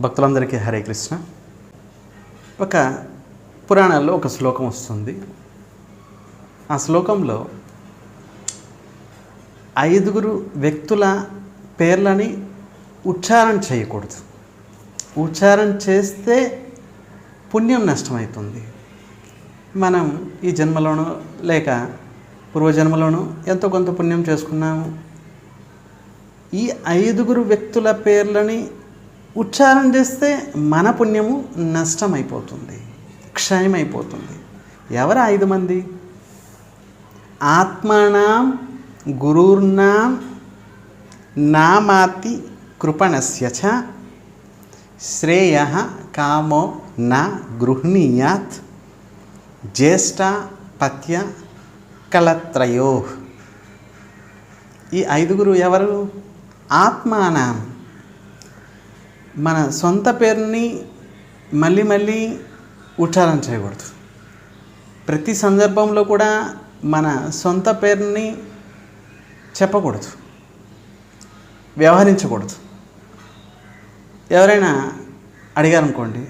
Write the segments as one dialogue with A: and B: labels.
A: భక్తులందరికీ హరే కృష్ణ. ఒక పురాణాల్లో ఒక శ్లోకం వస్తుంది. ఆ శ్లోకంలో ఐదుగురు వ్యక్తుల పేర్లని ఉచ్చారణ చేయకూడదు. ఉచ్చారణ చేస్తే పుణ్యం నష్టమవుతుంది మనం ఈ జన్మలోనూ లేక పూర్వజన్మలోనూ ఎంతో కొంత పుణ్యం చేసుకున్నాము. ఈ ఐదుగురు వ్యక్తుల పేర్లని ఉచ్చారణ చేస్తే మన పుణ్యము నష్టమైపోతుంది క్షయమైపోతుంది. ఎవరు ఐదు మంది? ఆత్మానాం గురుర్నాం నామాతి కృపణస్య శ్రేయ కామో నా గృహణీయాత్. జ్యేష్ఠ పత్య కలత్రయో ఈ ఐదుగురు ఎవరు? ఆత్మానాం. మన సొంత పేరుని మళ్ళీ మళ్ళీ ఉచ్చారణ చేయకూడదు. ప్రతి సందర్భంలో కూడా మన సొంత పేరుని చెప్పకూడదు. వ్యవహరించకూడదు. ఎవరైనా అడిగారనుకోండి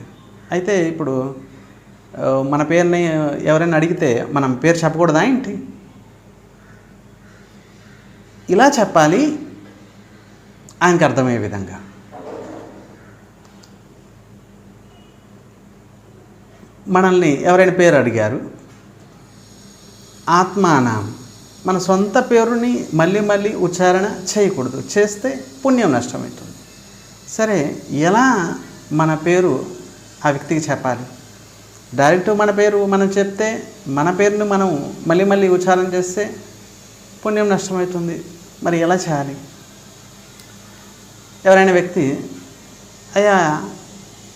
A: అయితే ఇప్పుడు మన పేరుని ఎవరైనా అడిగితే మనం పేరు చెప్పకూడదా ఏంటి? ఇలా చెప్పాలి. ఆయనకు అర్థమయ్యే విధంగా. మనల్ని ఎవరైనా పేరు అడిగారు? ఆత్మానాం. మన సొంత పేరుని మళ్ళీ మళ్ళీ ఉచ్చారణ చేయకూడదు. చేస్తే పుణ్యం నష్టమవుతుంది. సరే ఎలా మన పేరు ఆ వ్యక్తికి చెప్పాలి? డైరెక్ట్ మన పేరు మనం చెప్తే మన పేరుని మనం మళ్ళీ మళ్ళీ ఉచ్చారణ చేస్తే పుణ్యం నష్టమవుతుంది. మరి ఎలా చేయాలి? ఎవరైనా వ్యక్తి అయ్యా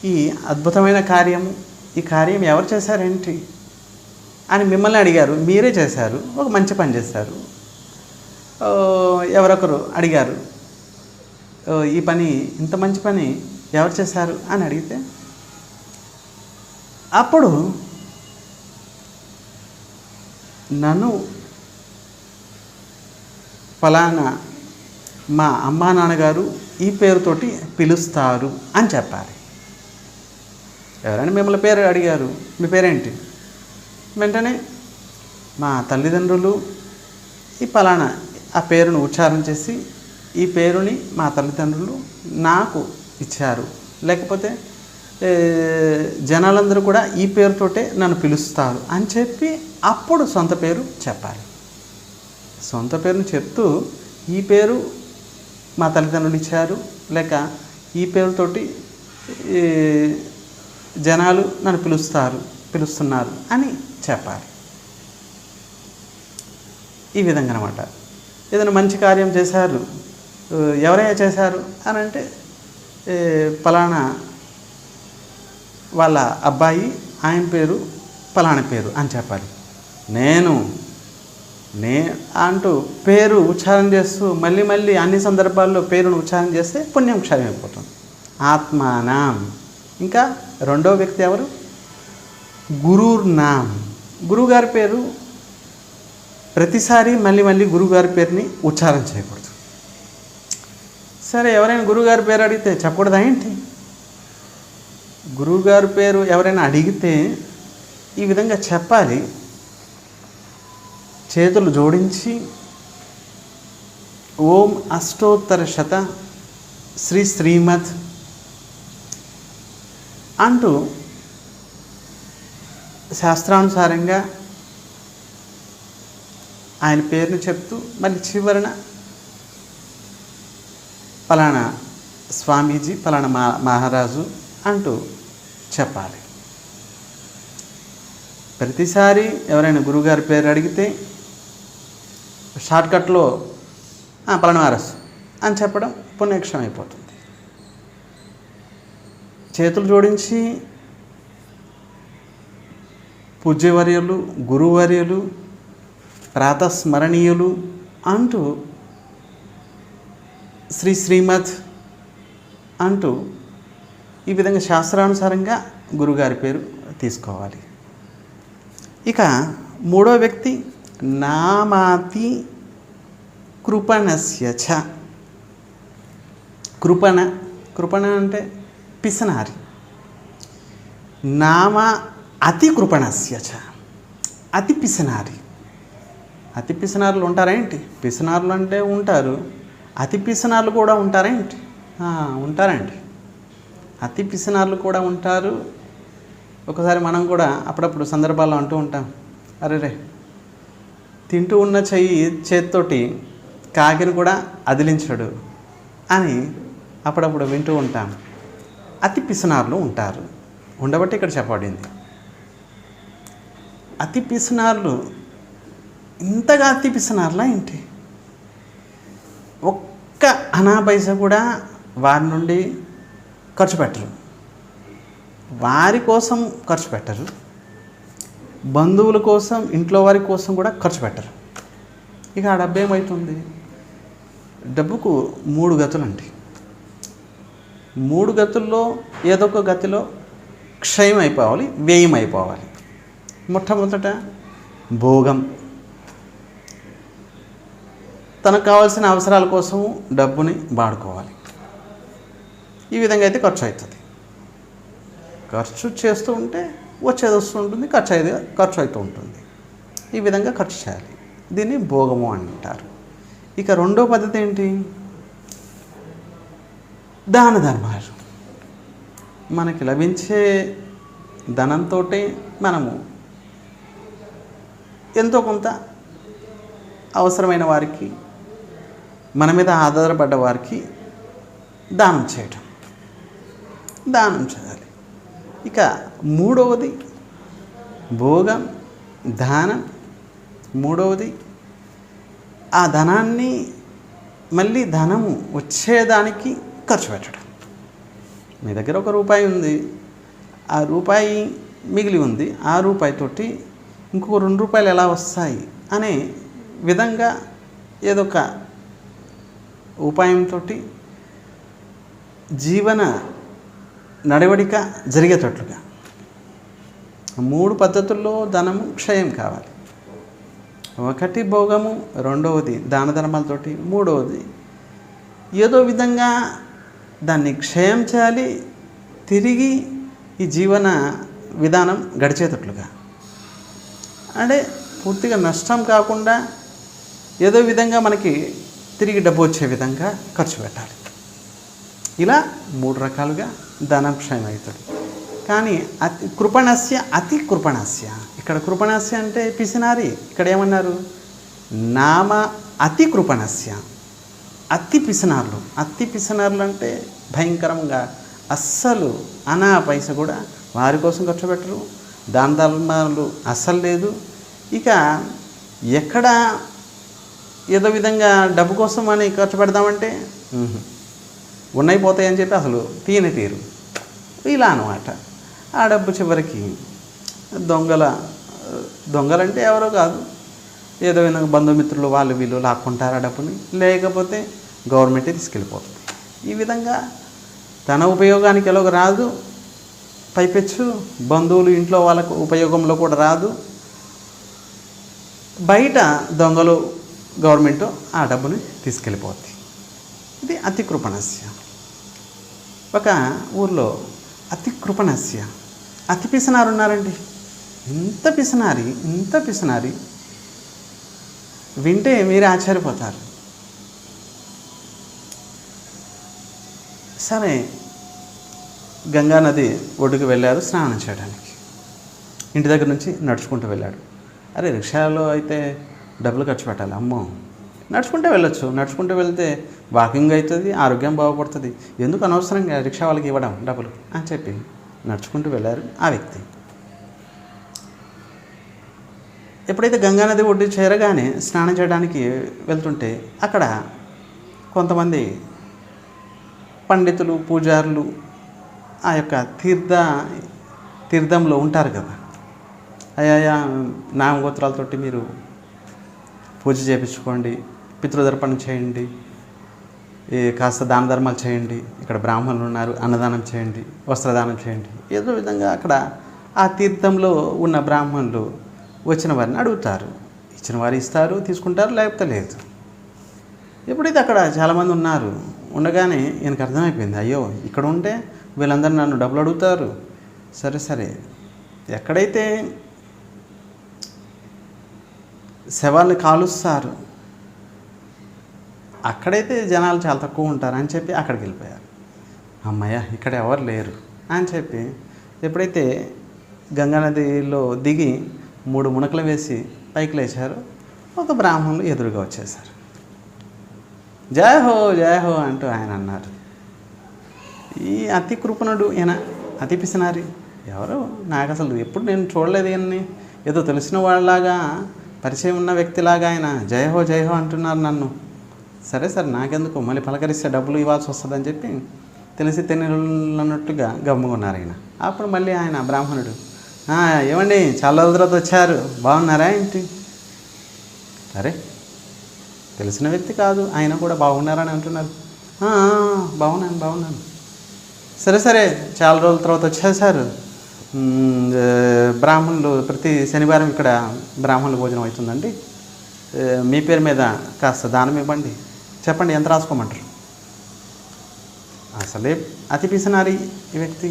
A: ఈ అద్భుతమైన కార్యం ఈ కార్యం ఎవరు చేశారేంటి? అని మిమ్మల్ని అడిగారు. మీరే చేశారు. ఒక మంచి పని చేశారు. ఎవరొకరు అడిగారు. ఈ పని ఇంత మంచి పని ఎవరు చేశారు అని అడిగితే అప్పుడు నన్ను ఫలానా మా అమ్మా నాన్నగారు ఈ పేరుతోటి పిలుస్తారు అని చెప్పాలి. ఎవరైనా మిమ్మల్ని పేరు అడిగారు మీ పేరేంటి? వెంటనే మా తల్లిదండ్రులు ఈ పలానా ఆ పేరును ఉచ్చారణ చేసి ఈ పేరుని మా తల్లిదండ్రులు నాకు ఇచ్చారు. లేకపోతే జనాలందరూ కూడా ఈ పేరుతోటే నన్ను పిలుస్తారు అని చెప్పి అప్పుడు సొంత పేరు చెప్పాలి. సొంత పేరును చెప్తూ ఈ పేరు మా తల్లిదండ్రులు ఇచ్చారు. లేక ఈ పేరుతోటి జనాలు నన్ను పిలుస్తారు పిలుస్తున్నారు అని చెప్పాలి. ఈ విధంగా అనమాట ఏదైనా మంచి కార్యం చేశారు ఎవరైనా చేశారు అని అంటే పలానా వాళ్ళ అబ్బాయి ఆయన పేరు పలానా పేరు అని చెప్పాలి. నేను నే అంటూ పేరు ఉచ్చారణ చేస్తూ మళ్ళీ మళ్ళీ అన్ని సందర్భాల్లో పేరును ఉచ్చారణ చేస్తే పుణ్యం క్షయమైపోతుంది. ఆత్మానం. ఇంకా రెండో వ్యక్తి ఎవరు? గురూర్నాం గురువుగారి పేరు ప్రతిసారి మళ్ళీ మళ్ళీ గురువుగారి పేరుని ఉచ్చారణ చేయకూడదు. సరే ఎవరైనా గురువుగారి పేరు అడిగితే చెప్పకూడదా ఏంటి? గురువుగారి పేరు ఎవరైనా అడిగితే ఈ విధంగా చెప్పాలి. చేతులు జోడించి ఓం అష్టోత్తర శత శ్రీ శ్రీమద్ అంటూ శాస్త్రానుసారంగా ఆయన పేరును చెప్తూ మళ్ళీ చివరన పలానా స్వామీజీ పలానా మా మహారాజు అంటూ చెప్పాలి. ప్రతిసారి ఎవరైనా గురువుగారి పేరు అడిగితే షార్ట్కట్లో పలానా మహారాజు అని చెప్పడం పుణ్యక్షం అయిపోతుంది చేతులు జోడించి పూజ్యవర్యులు గురువర్యులు ప్రాతస్మరణీయులు అంటూ శ్రీ శ్రీమద్ అంటూ ఈ విధంగా శాస్త్రానుసారంగా గురుగారి పేరు తీసుకోవాలి. ఇక మూడో వ్యక్తి నామాతి కృపణస్య చ. కృపణ కృపణ అంటే పిసనారి నామ అతి కృపణస్య అతి పిసనారి అతి పిసనారులు ఉంటారేంటి పిసనారులు అంటే ఉంటారు। అతి పిసనారులు కూడా ఉంటారేంటి ఉంటారండి అతి పిసనారులు కూడా ఉంటారు. ఒకసారి మనం కూడా అప్పుడప్పుడు సందర్భాల్లో అంటూ ఉంటాం. అరే రే తింటూ ఉన్న చెయ్యి చేత్తోటి కాకిని కూడా అదిలించడు అని అప్పుడప్పుడు వింటూ ఉంటాం. అతి పిసినారులు ఉంటారు. ఉండబట్టి ఇక్కడ చెప్పబడింది. అతి పిసినారులు ఇంతగా అతి పిసినారులా ఏంటి? ఒక్క అనాపైస కూడా వారి నుండి ఖర్చు పెట్టరు. వారి కోసం ఖర్చు పెట్టరు. బంధువుల కోసం ఇంట్లో వారి కోసం కూడా ఖర్చు పెట్టరు. ఇక ఆ డబ్బు ఏమవుతుంది డబ్బుకు మూడు గతులండి. మూడు గతుల్లో ఏదో ఒక గతిలో క్షయం అయిపోవాలి వ్యయం అయిపోవాలి మొట్టమొదట భోగం. తనకు కావాల్సిన అవసరాల కోసం డబ్బుని వాడుకోవాలి. ఈ విధంగా అయితే ఖర్చు అవుతుంది ఖర్చు చేస్తూ ఉంటే వచ్చేది వస్తూ ఉంటుంది ఖర్చు అయితే ఖర్చు అవుతూ ఉంటుంది. ఈ విధంగా ఖర్చు చేయాలి. దీన్ని భోగము అంటారు. ఇక రెండో పద్ధతి ఏంటి? దాన ధర్మాలు. మనకి లభించే ధనంతో మనము ఎంతో కొంత అవసరమైన వారికి మన మీద ఆధారపడ్డ వారికి దానం చేయటం. దానం చేయాలి. ఇక మూడవది భోగం దానం. మూడవది ఆ ధనాన్ని మళ్ళీ ధనము వచ్చేదానికి ఖర్చు పెట్టడం. మీ దగ్గర ఒక రూపాయి ఉంది. ఆ రూపాయి మిగిలి ఉంది. ఆ రూపాయితోటి ఇంకొక రెండు రూపాయలు ఎలా వస్తాయి అనే విధంగా ఏదో ఒక ఉపాయంతో జీవన నడవడిక జరిగేటట్లుగా. మూడు పద్ధతుల్లో ధనము క్షయం కావాలి. ఒకటి భోగము రెండవది దాన ధర్మాలతోటి మూడవది ఏదో విధంగా దాన్ని క్షయం చేయాలి తిరిగి ఈ జీవన విధానం గడిచేటట్లుగా. అంటే పూర్తిగా నష్టం కాకుండా ఏదో విధంగా మనకి తిరిగి డబ్బు వచ్చే విధంగా ఖర్చు పెట్టాలి. ఇలా మూడు రకాలుగా ధనం క్షయం అవుతుంది కానీ అతి కృపణస్య అతి కృపణస్య. ఇక్కడ కృపణస్య అంటే పిసినారి. ఇక్కడ ఏమన్నారు? నామ అతి కృపణస్య. అత్తి పిసినార్లు. అత్తి పిసినార్లు అంటే భయంకరంగా అస్సలు అనా పైస కూడా వారి కోసం ఖర్చు పెట్టరు. దాన ధర్మాలు అస్సలు లేదు. ఇక ఎక్కడ ఏదో విధంగా డబ్బు కోసం అని ఖర్చు పెడదామంటే ఉన్నాయి పోతాయని చెప్పి అసలు తీయని తీరు. ఇలా అనమాట ఆ డబ్బు చివరికి దొంగల దొంగలంటే ఎవరో కాదు. ఏదో విధంగా బంధుమిత్రులు వాళ్ళు వీళ్ళు లాక్కుంటారు ఆ డబ్బుని లేకపోతే గవర్నమెంటే తీసుకెళ్ళిపోతుంది. ఈ విధంగా తన ఉపయోగానికి ఎలాగో రాదు. పైపెచ్చు బంధువులు ఇంట్లో వాళ్ళకు ఉపయోగంలో కూడా రాదు. బయట దొంగలు గవర్నమెంట్ ఆ డబ్బుని తీసుకెళ్ళిపోద్ది. ఇది అతికృపణస్య. ఒక ఊర్లో అతికృపణస్య. అతి పిసినారు ఉన్నారండి ఇంత పిసనారి ఇంత పిసనారి. వింటే మీరు ఆశ్చర్యపోతారు. సరే గంగా నది ఒడ్డుకు వెళ్ళారు స్నానం చేయడానికి. ఇంటి దగ్గర నుంచి నడుచుకుంటూ వెళ్ళాడు. అరే రిక్షాలో అయితే డబ్బులు ఖర్చు పెట్టాలి అమ్మో. నడుచుకుంటే వెళ్ళొచ్చు నడుచుకుంటూ వెళ్తే వాకింగ్ అవుతుంది ఆరోగ్యం బాగుపడుతుంది. ఎందుకు అనవసరంగా రిక్షా వాళ్ళకి ఇవ్వడం డబ్బులు? అని చెప్పి నడుచుకుంటూ వెళ్ళారు ఆ వ్యక్తి. ఎప్పుడైతే గంగానది ఒడ్డు చేరగానే స్నానం చేయడానికి వెళ్తుంటే అక్కడ కొంతమంది పండితులు పూజారులు ఆ యొక్క తీర్థ తీర్థంలో ఉంటారు కదా. అయ్యా నామగోత్రాలతోటి మీరు పూజ చేయించుకోండి పితృదర్పణం చేయండి ఈ కాస్త దాన ధర్మాలు చేయండి ఇక్కడ బ్రాహ్మణులు ఉన్నారు అన్నదానం చేయండి వస్త్రదానం చేయండి. ఏదో విధంగా అక్కడ ఆ తీర్థంలో ఉన్న బ్రాహ్మణులు వచ్చిన వారిని అడుగుతారు. ఇచ్చిన వారు ఇస్తారు తీసుకుంటారు లేకపోతే లేదు. ఎప్పుడైతే అక్కడ చాలామంది ఉన్నారు ఉండగానే ఈయనకు అర్థమైపోయింది అయ్యో ఇక్కడ ఉంటే వీళ్ళందరూ నన్ను డబ్బులు అడుగుతారు. సరే సరే. ఎక్కడైతే శవాల్ని కాలుస్తారు అక్కడైతే జనాలు చాలా తక్కువ ఉంటారు అని చెప్పి అక్కడికి వెళ్ళిపోయారు. అమ్మయ్య ఇక్కడ ఎవరు లేరు అని చెప్పి ఎప్పుడైతే గంగానదిలో దిగి మూడు మునకలు వేసి పైకి లేచారు. ఒక బ్రాహ్మణులు ఎదురుగా వచ్చేసారు జయ హో జయ హో అంటూ ఆయన అన్నారు. ఈ అతి కృపణుడు ఈయన అతి పిసినారి. ఎవరు? నాకు అసలు ఎప్పుడు నేను చూడలేదు ఈయన్ని. ఏదో తెలిసిన వాళ్ళలాగా పరిచయం ఉన్న వ్యక్తిలాగా ఆయన జయ హో జయ హో అంటున్నారు నన్ను. సరే సరే నాకెందుకు? మళ్ళీ పలకరిస్తే డబ్బులు ఇవ్వాల్సి వస్తుందని చెప్పి తెలిసి తెలియనట్టుగా గమ్ముకున్నారు ఆయన అప్పుడు మళ్ళీ ఆయన బ్రాహ్మణుడు ఏమండి? చాలా రోజుల తర్వాత వచ్చారు. బాగున్నారా ఏంటి? అరే తెలిసిన వ్యక్తి కాదు. ఆయన కూడా బాగున్నారని అంటున్నారు. బాగున్నాను బాగున్నాను. సరే సరే. చాలా రోజుల తర్వాత వచ్చేసారు బ్రాహ్మణులు ప్రతి శనివారం ఇక్కడ బ్రాహ్మణుల భోజనం అవుతుందండి. మీ పేరు మీద కాస్త దానం ఇవ్వండి. చెప్పండి ఎంత రాసుకోమంటారు? అసలే అతి పిసినారి ఈ వ్యక్తి.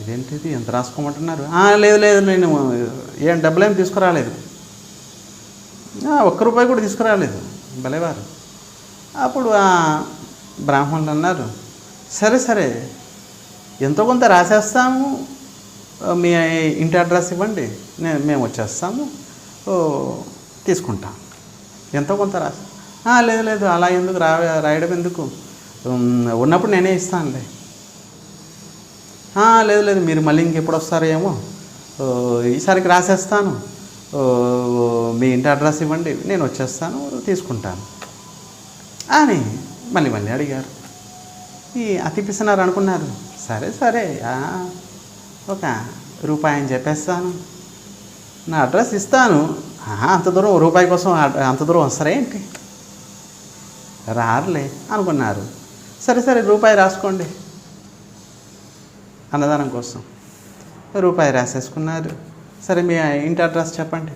A: ఇదేంటిది? ఎంత రాసుకోమంటున్నారు? లేదు లేదు నేను ఏం డబ్బులేం తీసుకురాలేదు. ఒక్క రూపాయి కూడా తీసుకురాలేదు. భలేవారు. అప్పుడు ఆ బ్రాహ్మణులు అన్నారు సరే సరే ఎంతో కొంత రాసేస్తాము. మీ ఇంటి అడ్రస్ ఇవ్వండి. నేను మేము వచ్చేస్తాము. తీసుకుంటాం. ఎంతో కొంత రాసి లేదు లేదు అలా ఎందుకు రా రాయడం ఎందుకు? ఉన్నప్పుడు నేనే ఇస్తానులే. లేదు లేదు మీరు మళ్ళీ ఇంకెప్పుడు వస్తారో ఏమో ఈసారికి రాసేస్తాను. మీ ఇంటి అడ్రస్ ఇవ్వండి నేను వచ్చేస్తాను తీసుకుంటాను. అని మళ్ళీ మళ్ళీ అడిగారు. ఈ అతిపిస్తున్నారు అనుకున్నారు. సరే సరే ఒక రూపాయి అని చెప్పేస్తాను. నా అడ్రస్ ఇస్తాను. అంత దూరం రూపాయి కోసం అంత దూరం వస్తారా ఏంటి? రారులే అనుకున్నారు. సరే సరే రూపాయి రాసుకోండి. అన్నదానం కోసం. రూపాయి రాసేసుకున్నారు. సరే మీ ఇంటి అడ్రస్ చెప్పండి.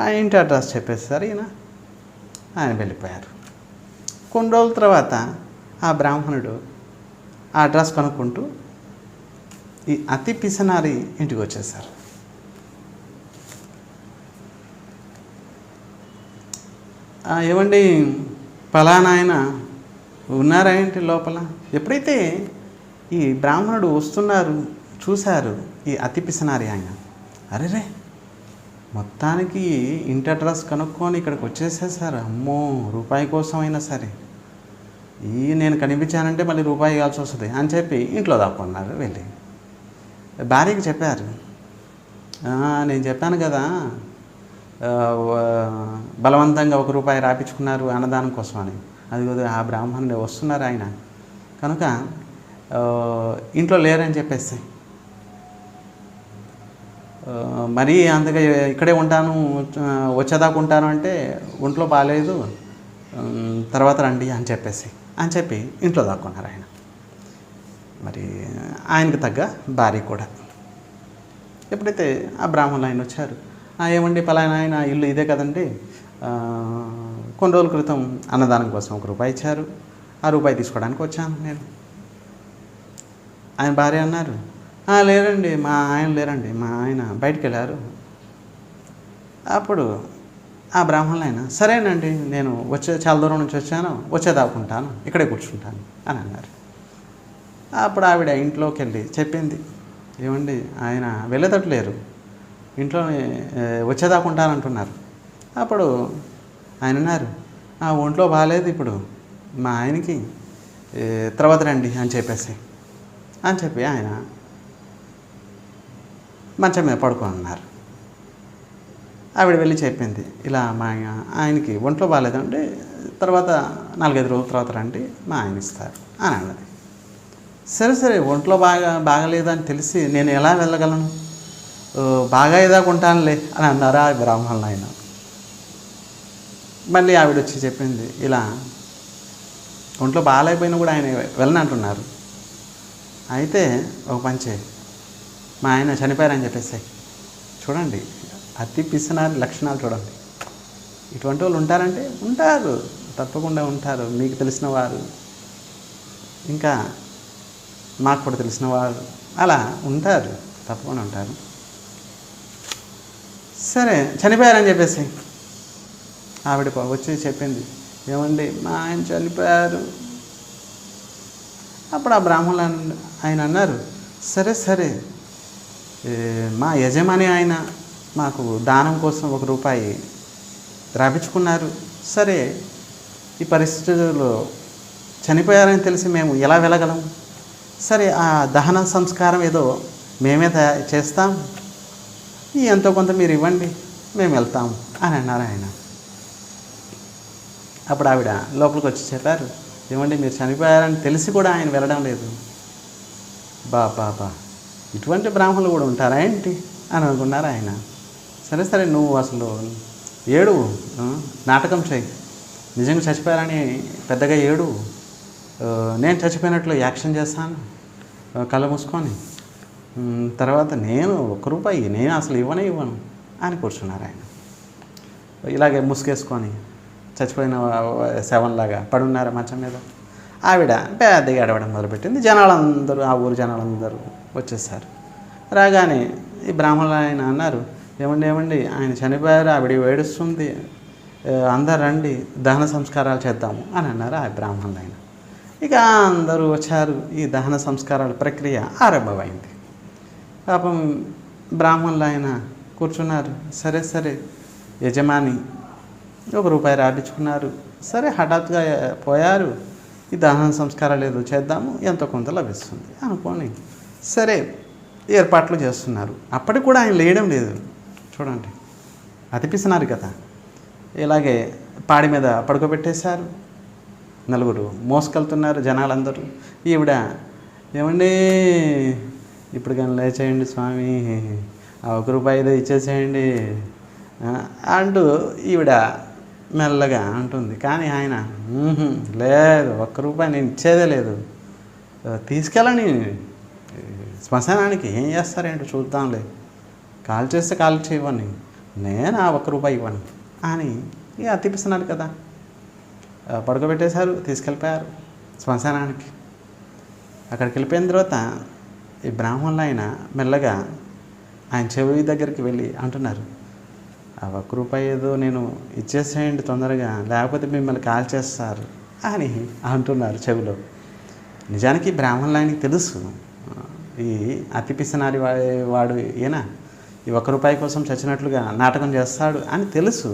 A: ఆ ఇంటి అడ్రస్ చెప్పేసారు ఈయన ఆయన వెళ్ళిపోయారు. కొన్ని రోజుల తర్వాత ఆ బ్రాహ్మణుడు ఆ అడ్రస్ కనుక్కుంటూ ఈ అతి పిసనారి ఇంటికి వచ్చేసారు. ఏమండి పలానా ఆయన ఉన్నారా ఏంటి లోపల? ఎప్పుడైతే ఈ బ్రాహ్మణుడు వస్తున్నారు చూశారు ఈ అతి పిసినారి ఆయన. అరేరే మొత్తానికి ఇంటి అడ్రస్ కనుక్కొని ఇక్కడికి వచ్చేసేసారు అమ్మో రూపాయి కోసం అయినా సరే. ఈ నేను కనిపించానంటే మళ్ళీ రూపాయి ఇవ్వాల్సి వస్తుంది అని చెప్పి ఇంట్లో దాక్కున్నారు వెళ్ళి. భార్యకి చెప్పారు. నేను చెప్పాను కదా బలవంతంగా ఒక రూపాయి రాపించుకున్నారు అన్నదానం కోసం అని అది ఆ బ్రాహ్మణుడు వస్తున్నారు ఆయన. కనుక ఇంట్లో లేరని చెప్పేసి. మరీ అంతగా ఇక్కడే ఉంటాను వచ్చేదాకా ఉంటాను అంటే ఒంట్లో బాగాలేదు తర్వాత రండి అని చెప్పేసి అని చెప్పి ఇంట్లో దాక్కున్నారు ఆయన. మరి ఆయనకు తగ్గ భార్య కూడా. ఎప్పుడైతే ఆ బ్రాహ్మణులు ఆయన వచ్చారు ఏమండి పలానా ఆయన ఇల్లు ఇదే కదండి. కొన్ని రోజుల క్రితం అన్నదానం కోసం ఒక రూపాయి ఇచ్చారు. ఆ రూపాయి తీసుకోవడానికి వచ్చాను నేను. ఆయన భార్య అన్నారు. లేరండి మా ఆయన లేరండి మా ఆయన బయటికి వెళ్ళారు అప్పుడు ఆ బ్రాహ్మణులు ఆయన సరేనండి నేను వచ్చే చాలా దూరం నుంచి వచ్చాను వచ్చే దాక్కుంటాను ఇక్కడే కూర్చుంటాను అని అన్నారు. అప్పుడు ఆవిడ ఇంట్లోకి వెళ్ళి చెప్పింది ఏమండి ఆయన వెళ్ళేటట్టు లేరు ఇంట్లో వచ్చేదాకుంటానంటున్నారు అప్పుడు ఆయన అన్నారు "ఆ, ఒంట్లో బాగాలేదు ఇప్పుడు మా ఆయనకి తర్వాత రండి అని చెప్పేసి. అని చెప్పి ఆయన మంచం మీద పడుకోనున్నారు. ఆవిడ వెళ్ళి చెప్పింది ఇలా మా ఆయనకి ఒంట్లో బాగాలేదంటే తర్వాత నాలుగైదు రోజుల తర్వాత రండి మా ఆయన ఇస్తారు అని అన్నది. సరే సరే ఒంట్లో బాగా బాగలేదని తెలిసి నేను ఎలా వెళ్ళగలను? బాగా ఎదాకుంటానులే అని అన్నారు ఆ బ్రాహ్మణులు ఆయన. మళ్ళీ ఆవిడ వచ్చి చెప్పింది ఇలా ఒంట్లో బాగాలేకపోయినా కూడా ఆయన వెళ్ళనంటున్నారు అయితే ఒక పని చేయి. మా ఆయన చనిపోయారని చెప్పేసి చూడండి అతి పిసినారి లక్షణాలు చూడండి. ఇటువంటి వాళ్ళు ఉంటారంటే ఉంటారు తప్పకుండా ఉంటారు మీకు తెలిసిన వారు. ఇంకా మాకు కూడా తెలిసిన వారు. అలా ఉంటారు తప్పకుండా ఉంటారు. సరే చనిపోయారని చెప్పేసి ఆవిడ వచ్చి చెప్పింది ఏమండి మా ఆయన చనిపోయారు. అప్పుడు ఆ బ్రాహ్మణులు ఆయన అన్నారు సరే సరే. మా యజమాని ఆయన మాకు దానం కోసం ఒక రూపాయి రాపించుకున్నారు సరే ఈ పరిస్థితుల్లో చనిపోయారని తెలిసి మేము ఎలా వెళ్ళగలం? సరే ఆ దహన సంస్కారం ఏదో మేమే తయా చేస్తాం. ఎంతో కొంత మీరు ఇవ్వండి మేము వెళ్తాం అని అన్నారు ఆయన. అప్పుడు ఆవిడ లోపలికి వచ్చి చెప్పారు ఏమండి మీరు చనిపోయారని తెలిసి కూడా ఆయన వెళ్ళడం లేదు. బా బా బా. ఇటువంటి బ్రాహ్మణులు కూడా ఉంటారా ఏంటి అని అనుకున్నారు ఆయన. సరే సరే నువ్వు అసలు ఏడు నాటకం చేయి. నిజంగా చచ్చిపోయారని పెద్దగా ఏడు. నేను చచ్చిపోయినట్లు యాక్షన్ చేస్తాను కళ్ళు మూసుకొని. తర్వాత నేను ఒక్క రూపాయి నేను అసలు ఇవ్వనే ఇవ్వను అని కూర్చున్నారు ఆయన. ఇలాగే ముసుగేసుకొని. చచ్చిపోయిన శవంలాగా పడున్నారు మంచం మీద? ఆవిడ పెద్దగా అడవడం మొదలుపెట్టింది. జనాలందరూ ఆ ఊరు జనాలందరూ వచ్చేసారు. రాగానే ఈ బ్రాహ్మణులు ఆయన అన్నారు ఏమండి ఏమండి ఆయన చనిపోయారు ఆవిడ ఏడుస్తుంది అందరు రండి దహన సంస్కారాలు చేద్దాము అని అన్నారు ఆ బ్రాహ్మణులు ఆయన. ఇక అందరూ వచ్చారు ఈ దహన సంస్కారాల ప్రక్రియ ఆరంభమైంది. పాపం బ్రాహ్మణులు ఆయన కూర్చున్నారు సరే సరే యజమాని ఒక రూపాయి రాపించుకున్నారు సరే హఠాత్తుగా పోయారు. ఈ దహన సంస్కారాలు ఏదో చేద్దాము ఎంతో కొంత లభిస్తుంది అనుకోని. సరే ఏర్పాట్లు చేస్తున్నారు. అప్పటికి కూడా ఆయన లేయడం లేదు. చూడండి అతిపిస్తున్నారు కదా. ఇలాగే పాడి మీద పడుకోబెట్టేశారు. నలుగురు మోసుకెళ్తున్నారు జనాలందరూ. ఈవిడ ఏమండి ఇప్పుడు కానీ లేచేయండి స్వామి. ఆ ఒక రూపాయి ఏదో ఇచ్చేసేయండి. అండ్ అంటూ ఈవిడ మెల్లగా అంటుంది. కానీ ఆయన లేదు ఒక్క రూపాయి నేను ఇచ్చేదే లేదు. తీసుకెళ్ళని తీసుకెళ్ళండి. శ్మశానానికి ఏం చేస్తారేంటి చూద్దాంలే. కాల్ చేస్తే కాల్ చేయవని నేను ఆ ఒక్క రూపాయి ఇవ్వను? అని ఇక తిప్పిస్తున్నారు కదా. పడుకోబెట్టేశారు తీసుకెళ్ళిపోయారు శ్మశానానికి. అక్కడికి వెళ్ళిపోయిన తర్వాత ఈ బ్రాహ్మణులు ఆయన మెల్లగా ఆయన చెవి దగ్గరికి వెళ్ళి అంటున్నారు. ఆ ఒక్క రూపాయి ఏదో నేను ఇచ్చేసేయండి తొందరగా లేకపోతే మిమ్మల్ని కాల్ చేస్తారు అని అంటున్నారు చెవిలో. నిజానికి బ్రాహ్మణులు ఆయనకి తెలుసు. ఈ అతి పిసనారి వాడు ఈయన ఈ ఒక్క రూపాయి కోసం చచ్చినట్లుగా నాటకం చేస్తాడు అని తెలుసు.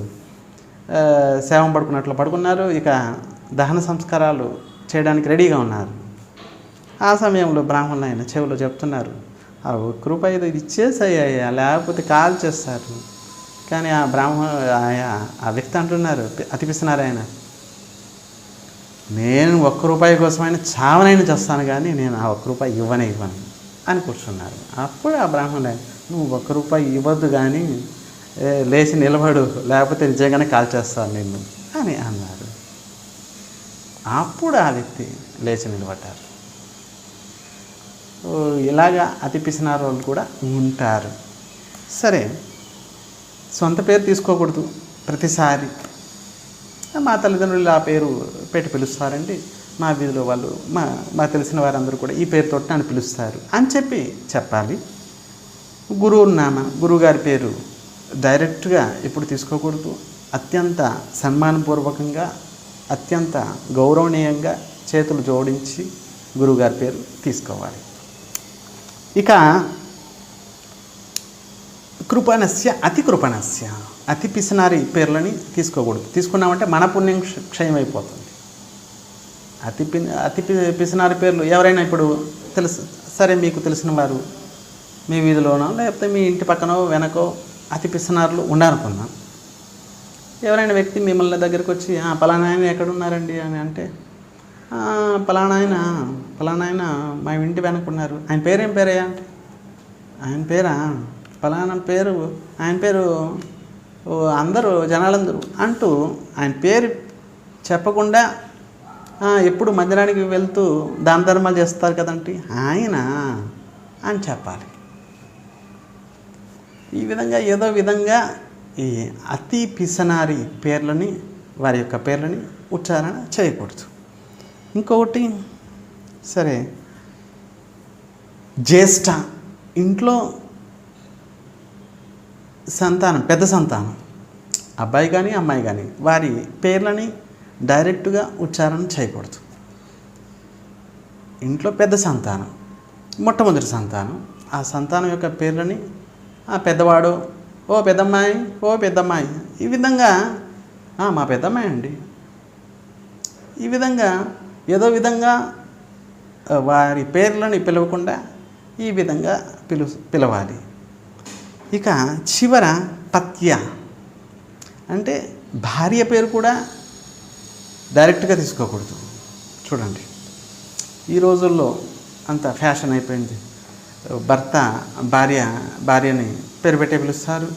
A: సేవం పడుకున్నట్లు పడుకున్నారు. ఇక దహన సంస్కారాలు చేయడానికి రెడీగా ఉన్నారు. ఆ సమయంలో బ్రాహ్మణులు ఆయన చెవిలో చెప్తున్నారు ఆ ఒక్క రూపాయి ఏదో ఇచ్చేసాయ్యా లేకపోతే కాల్ చేస్తారు కానీ ఆ బ్రాహ్మణ ఆ- ఆ వ్యక్తి అంటున్నారు అతిపిస్తున్నారు ఆయన. నేను ఒక్క రూపాయి కోసమైనా చావనైనా చేస్తాను కానీ నేను ఆ ఒక్క రూపాయి ఇవ్వనే ఇవ్వను అని కూర్చున్నారు. అప్పుడు ఆ బ్రాహ్మణుడు నువ్వు ఒక్క రూపాయి ఇవ్వద్దు కానీ లేచి నిలబడు లేకపోతే నిజంగానే కాల్ చేస్తాను నిన్ను అని అన్నారు. అప్పుడు ఆ వ్యక్తి లేచి నిలబడ్డారు. ఇలాగా అతిపిసిన వాళ్ళు కూడా ఉంటారు. సరే సొంత పేరు తీసుకోకూడదు ప్రతిసారి. మా తల్లిదండ్రులు ఆ పేరు పెట్టి పిలుస్తారండి. మా వీధిలో వాళ్ళు మా మా తెలిసిన వారందరూ కూడా ఈ పేరుతో నన్ను పిలుస్తారు అని చెప్పి చెప్పాలి. గురువు నామ గురువుగారి పేరు డైరెక్ట్గా ఎప్పుడు తీసుకోకూడదు. అత్యంత సన్మానపూర్వకంగా అత్యంత గౌరవనీయంగా చేతులు జోడించి గురువుగారి పేరు తీసుకోవాలి. ఇక కృపణస్య అతి కృపణస్య అతి పిసినారి పేర్లని తీసుకోకూడదు. తీసుకున్నామంటే మన పుణ్యం క్ష- క్షయమైపోతుంది. అతి పి అతి పిసినారి పేర్లు ఎవరైనా ఇప్పుడు తెలుసు సరే మీకు తెలిసిన వారు మీ వీధిలోనో లేకపోతే మీ ఇంటి పక్కనో వెనకో అతి పిసినారులు ఉండాలనుకుందాం ఎవరైనా వ్యక్తి మిమ్మల్ని దగ్గరికి వచ్చి "ఆ, పలానా ఆయన ఎక్కడున్నారండి? అని అంటే పలానా ఆయన పలానా ఆయన మా ఇంటి వెనక ఉన్నారు ఆయన పేరేం పేరయ్యా? అంటే ఆయన పేరా? ఫలానా పేరు ఆయన పేరు ఓ అందరూ జనాలందరూ అంటూ ఆయన పేరు చెప్పకుండా ఎప్పుడు మందిరానికి వెళ్తూ దాన ధర్మాలు చేస్తారు కదండి? ఆయన అని చెప్పాలి. ఈ విధంగా ఏదో విధంగా ఈ అతి పిసనారి పేర్లని వారి యొక్క పేర్లని ఉచ్చారణ చేయకూడదు. ఇంకొకటి సరే జ్యేష్ఠ. ఇంట్లో సంతానం పెద్ద సంతానం. అబ్బాయి కానీ అమ్మాయి కానీ వారి పేర్లని డైరెక్ట్గా ఉచ్చారణ చేయకూడదు. ఇంట్లో పెద్ద సంతానం మొట్టమొదటి సంతానం ఆ సంతానం యొక్క పేర్లని ఆ పెద్దవాడు ఓ పెద్దమ్మాయి ఓ పెద్దమ్మాయి ఈ విధంగా మా పెద్దమ్మాయి అండి. ఈ విధంగా ఏదో విధంగా వారి పేర్లని పిలవకుండా ఈ విధంగా పిలు పిలవాలి. ఇక చివర పత్య. అంటే భార్య పేరు కూడా డైరెక్ట్గా తీసుకోకూడదు. చూడండి. ఈ రోజుల్లో అంత ఫ్యాషన్ అయిపోయింది. భర్త భార్య భార్యని పేరు పెట్టే పిలుస్తారు.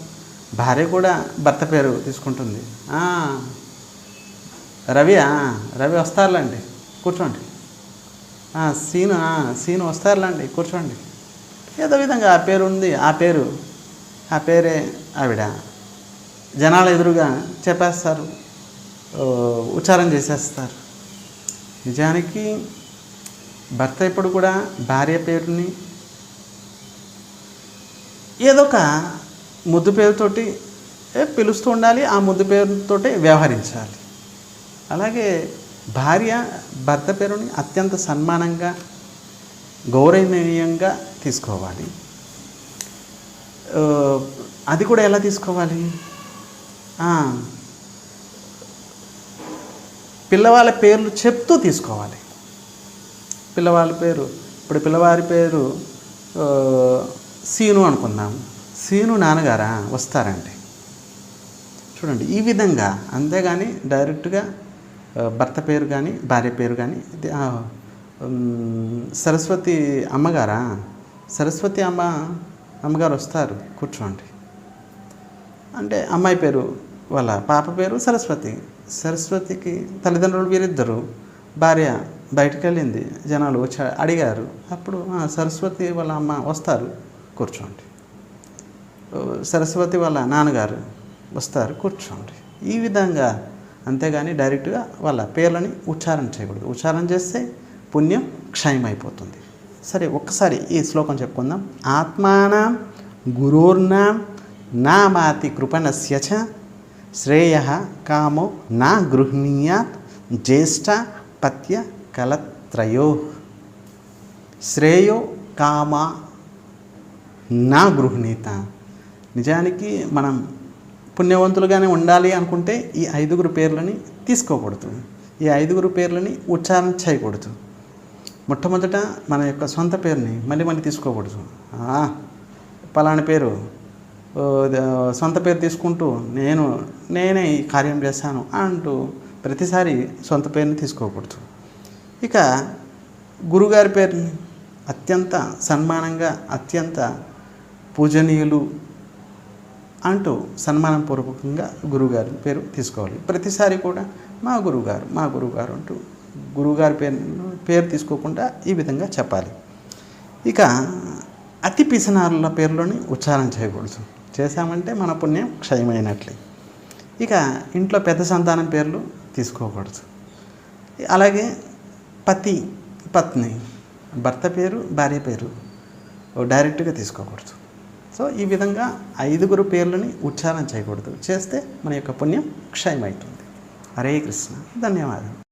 A: భార్య కూడా భర్త పేరు తీసుకుంటుంది. "ఆ, రవి రవి వస్తారులేండి. కూర్చోండి. సీను సీను వస్తారులేండి. కూర్చోండి. ఏదో విధంగా ఆ పేరు ఉంది. ఆ పేరు ఆ పేరే ఆవిడ. జనాల ఎదురుగా చెప్పేస్తారు. ఉచ్చారం చేసేస్తారు. నిజానికి భర్త ఎప్పుడు కూడా భార్య పేరుని ఏదో ఒక ముద్దు పేరుతోటి పిలుస్తూ ఉండాలి ఆ ముద్దు పేరుతోటి వ్యవహరించాలి. అలాగే భార్య భర్త పేరుని అత్యంత సన్మానంగా గౌరవనీయంగా తీసుకోవాలి. అది కూడా ఎలా తీసుకోవాలి? పిల్లవాళ్ళ పేర్లు చెప్తూ తీసుకోవాలి. పిల్లవాళ్ళ పేరు ఇప్పుడు పిల్లవారి పేరు సీను అనుకుందాం. సీను నాన్నగారా? వస్తారండి చూడండి ఈ విధంగా అంతేగాని డైరెక్ట్గా భర్త పేరు కానీ భార్య పేరు కానీ సరస్వతి అమ్మగారా? సరస్వతి అమ్మ అమ్మగారు వస్తారు కూర్చోండి. అంటే అమ్మాయి పేరు వాళ్ళ పాప పేరు సరస్వతి. సరస్వతికి తల్లిదండ్రులు వీరిద్దరు భార్య బయటకు వెళ్ళింది. జనాలు వచ్చి అడిగారు. అప్పుడు సరస్వతి వాళ్ళ అమ్మ వస్తారు కూర్చోండి. సరస్వతి వాళ్ళ నాన్నగారు వస్తారు కూర్చోండి. ఈ విధంగా అంతేగాని డైరెక్ట్గా వాళ్ళ పేర్లని ఉచ్చారణ చేయకూడదు. ఉచ్చారణ చేస్తే పుణ్యం క్షయమైపోతుంది. సరే ఒక్కసారి ఈ శ్లోకం చెప్పుకుందాం. ఆత్మానం గురోర్నాం నామాతి కృపణస్య చ శ్రేయ కామో నా గృహ్ణీయాత్ జ్యేష్ఠ పత్య కలత్రయో. శ్రేయో కామ నా గృహిణీత. నిజానికి మనం పుణ్యవంతులుగానే ఉండాలి అనుకుంటే ఈ ఐదుగురు పేర్లని తీసుకోకూడదు. ఈ ఐదుగురు పేర్లని ఉచ్చారణ చేయకూడదు. మొట్టమొదట మన యొక్క సొంత పేరుని మళ్ళీ మళ్ళీ తీసుకోకూడదు. పలాని పేరు సొంత పేరు తీసుకుంటూ నేను నేనే ఈ కార్యం చేశాను అంటూ ప్రతిసారి సొంత పేరుని తీసుకోకూడదు. ఇక గురుగారి పేరుని అత్యంత సన్మానంగా అత్యంత పూజనీయులు అంటూ సన్మానపూర్వకంగా గురువుగారి పేరు తీసుకోవాలి. ప్రతిసారి కూడా మా గురువుగారు మా గురువుగారు అంటూ గురువుగారి పేరు పేరు తీసుకోకుండా ఈ విధంగా చెప్పాలి. ఇక అతి పిసనారుల పేర్లోని ఉచ్చారణ చేయకూడదు. చేశామంటే మన పుణ్యం క్షయమైనట్లే. ఇక ఇంట్లో పెద్ద సంతానం పేర్లు తీసుకోకూడదు. అలాగే పతి పత్ని భర్త పేరు భార్య పేరు డైరెక్ట్గా తీసుకోకూడదు. సో ఈ విధంగా ఐదుగురు పేర్లని ఉచ్చారణ చేయకూడదు. చేస్తే మన యొక్క పుణ్యం క్షయమవుతుంది. హరే కృష్ణ. ధన్యవాదాలు.